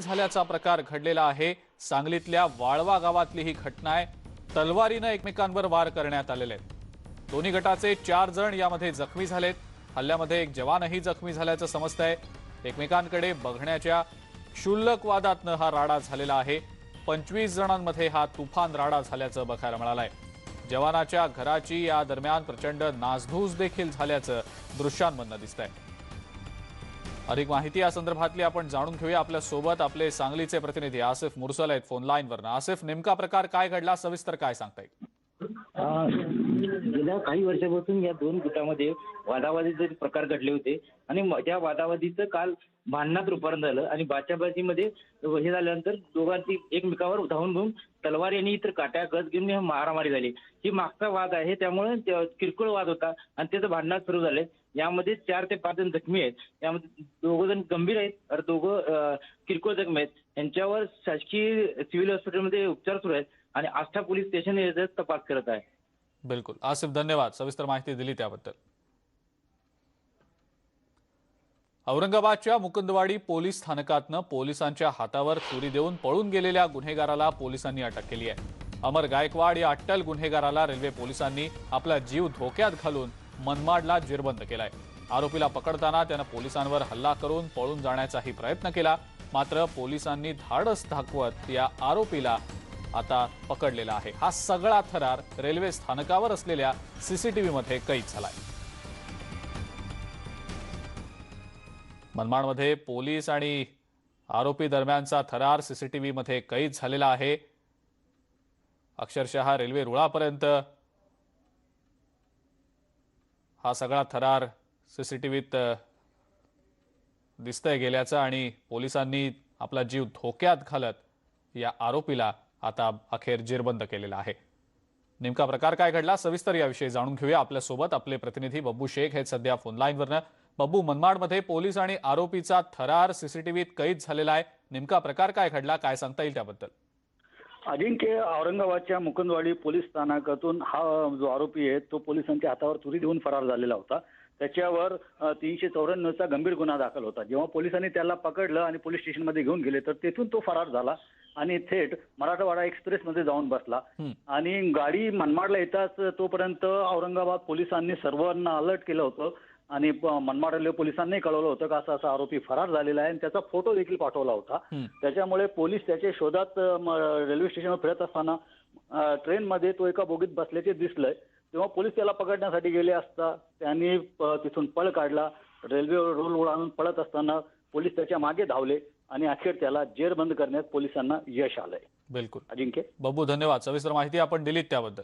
झाल्याचा प्रकार घडलेला आहे. सांगलीतल्या वाळवा गावातली ही घटना आहे. तलवारीनं एकमेकांवर वार करण्यात आलेले आहेत. दोन्ही गटाचे चार जण यामध्ये जखमी झालेत. हल्ल्यामध्ये एक जवानही जखमी झाल्याचं समजतंय. एकमेकांकडे बघण्याच्या क्षुल्लक वादातनं हा राडा झालेला आहे. पंचवीस जणांमध्ये हा तुफान राडा झाल्याचं बघायला मिळालंय. जवानाच्या घराची या दरम्यान प्रचंड नासधूस देखील झाल्याचं दृश्यांमधनं दिसतंय. अधिक माहिती या संदर्भातली आपण जाणून घेऊया आपल्यासोबत आपले सांगलीचे प्रतिनिधी आसिफ मुरसल आहेत फोन लाईनवर आसिफ नेमका प्रकार काय घडला? सविस्तर काय सांगता येईल? गेल्या काही वर्षापासून या दोन गुटामध्ये वादावादीचे प्रकार घडले होते आणि म- त्या वादावादीचं काल भांडणात रूपांतर झालं आणि बाचाबाचीमध्ये हे झाल्यानंतर दोघांची एकमेकावर धावून घेऊन तलवार यांनी इतर काट्या गज घेऊन मारामारी झाली. ही मागचा वाद आहे त्यामुळे किरकोळ वाद होता आणि त्याचं भांडणात सुरू झालंय. यामध्ये चार ते पाच जण जखमी आहेत. यामध्ये दोघं जण गंभीर आहेत तर दोघं किरकोळ जखमी आहेत. यांच्यावर शासकीय सिव्हिल हॉस्पिटलमध्ये उपचार सुरू आहेत. आणि आष्टा पोलीस स्टेशन याचा तपास करत आहे. बिलकुल. आसिफ धन्यवाद. सविस्तर माहिती दिली त्याबद्दल. औरंगाबादच्या मुकुंदवाडी पोलीस स्थानकातनं पोलिसांच्या हातावर तुरी देऊन पळून गेलेल्या गुन्हेगाराला पोलिसांनी अटक केली आहे. अमर गायकवाड या अट्टल गुन्हेगाराला रेल्वे पोलिसांनी आपला जीव धोक्यात घालून मनमाडला जेरबंद केलाय. आरोपीला पकडताना त्यानं पोलिसांवर हल्ला करून पळून जाण्याचाही प्रयत्न केला मात्र पोलिसांनी धाडस दाखवत या आरोपीला आता पकडलेला आहे. हा सगळा थरार रेल्वे स्थानकावर असलेल्या सीसीटीव्ही मध्ये कैद झालाय. मनमाडमध्ये पोलीस आणि आरोपी दरम्यानचा थरार सीसीटीव्ही मध्ये कैद झालेला आहे. अक्षरशः रेल्वे रुळापर्यंत हा सगळा थरार सीसीटीव्हीत दिसतंय गेल्याचं आणि पोलिसांनी आपला जीव धोक्यात घालत या आरोपीला आता अखेर जेरबंद केलेला आहे. नेमका प्रकार काय घडला सविस्तर याविषयी जाणून घेऊया आपल्यासोबत. आपले प्रतिनिधी बब्बू शेख हे सध्या फोन लाईनवरनं बब्बू मनमाडमध्ये पोलीस आणि आरोपीचा थरार सीसीटीव्हीत कैद झालेला आहे. नेमका प्रकार काय घडला काय सांगता येईल त्याबद्दल? अजिंक्य औरंगाबादच्या मुकुंदवाडी पोलीस स्थानकातून हा जो आरोपी आहे तो पोलिसांच्या हातावर चुरी देऊन फरार झालेला होता. त्याच्यावर तीनशे चौऱ्याण्णवचा गंभीर गुन्हा दाखल होता जेव्हा पोलिसांनी त्याला पकडलं आणि पोलीस स्टेशनमध्ये घेऊन गेले तर तेथून तो फरार झाला आणि थेट मराठवाडा एक्सप्रेसमध्ये जाऊन बसला. आणि गाडी मनमाडला येताच तोपर्यंत औरंगाबाद पोलिसांनी सर्वांना अलर्ट केलं होतं आणि मनमाड रेल्वे पोलिसांनी कळवलं होतं का असा असा आरोपी फरार झालेला आहे आणि त्याचा फोटो देखील पाठवला होता. त्याच्यामुळे पोलीस त्याच्या शोधात रेल्वे स्टेशनवर फिरत असताना ट्रेनमध्ये तो एका बोगीत बसल्याचे दिसलंय तेव्हा पोलीस त्याला पकडण्यासाठी गेले असता त्यांनी तिथून पळ काढला. रेल्वे रोल उडानून पळत असताना पोलीस त्याच्यामागे धावले आणि अखेर त्याला जेरबंद करण्यात पोलिसांना यश आलंय. बिलकुल. अजिंक्य? बब्बू धन्यवाद. सविस्तर माहिती आपण दिलीत त्याबद्दल.